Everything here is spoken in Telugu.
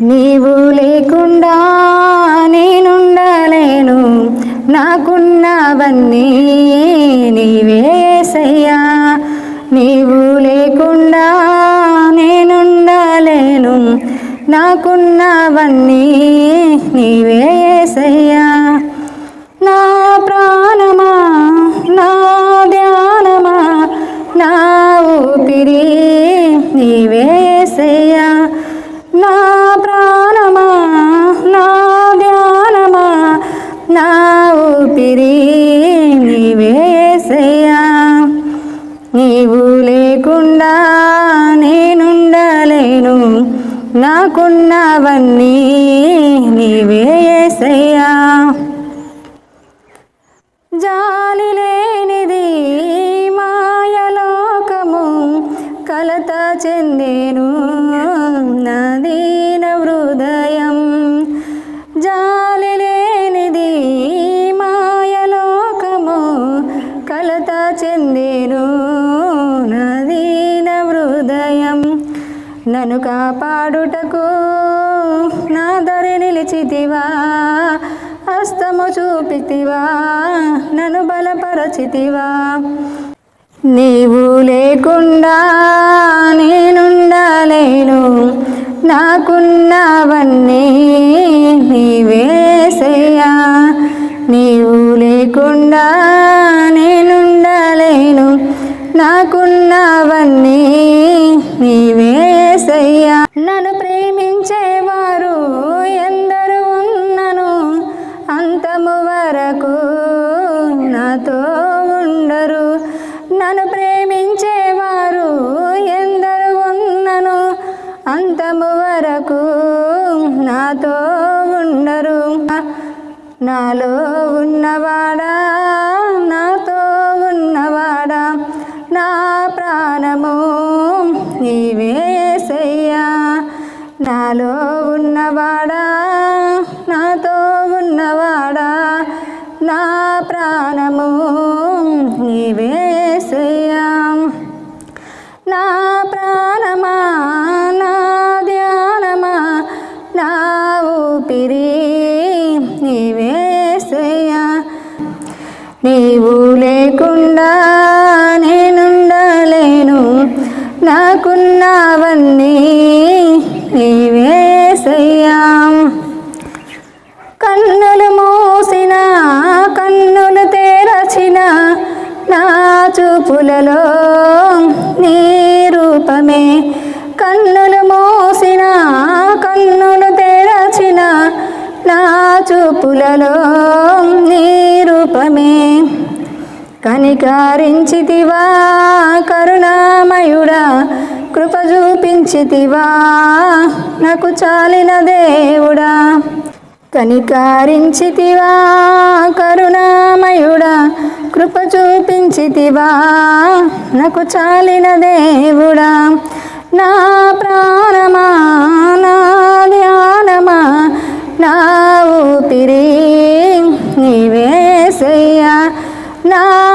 నీవు లేకుండా నేనుండలేను. నాకున్నవన్నీ నీవే యేసయ్యా నీవు లేకుండా నేనుండలేను. నాకున్నవన్నీ నీవే యేసయ్యా నా ప్రాణమా? నా ధ్యానమా? నా ఊపిరి నీవే ఊపిరి నీవేసయ్యా నీవు లేకుండా నేనుండలేను. నాకున్నవన్నీ నీవేసయ్యా జాలి లేనిది మాయలోకము కలత చెందేను. నన్ను కాపాడుటకు నా దరి నిలిచితివా హస్తము చూపితివా నన్ను బలపరచితివా. నీవు లేకుండా నేనుండలేను నాకున్నవన్నీ నీవేసయ్యా నీవు లేకుండా నాకున్నవన్నీ నీవేసయ్యా నన్ను ప్రేమించేవారు ఎందరు ఉన్నను అంతము వరకు నాతో ఉండరు. నన్ను ప్రేమించేవారు ఎందరు ఉన్నను అంతము వరకు నాతో ఉండరు. నాలో ఉన్నవాడా నాలో ఉన్నవాడా? నాతో ఉన్నవాడా? నా ప్రాణము నీవేసయ్యా నా ప్రాణమా? నా ధ్యానమా? నా ఊపిరి నీవేసయ్యా నీవు లేకుండా నాకున్నావన్నీ నీవేసయ్యా కన్నులు మూసిన కన్నులు తెరచిన నా చూపులలో నీ రూపమే. కన్నులు మూసిన కన్నులు తెరచిన నా చూపులలో నీ రూపమే. కనికారించితివా కరుణా కృప చూపించితివా. నాకు చాలిన దేవుడా. కనికారించితివా. కరుణామయుడా. కృప చూపించితివా. నాకు చాలిన దేవుడా. నా ప్రాణమా నా ధ్యానమా నా ఊపిరి నీవేసయ్యా నా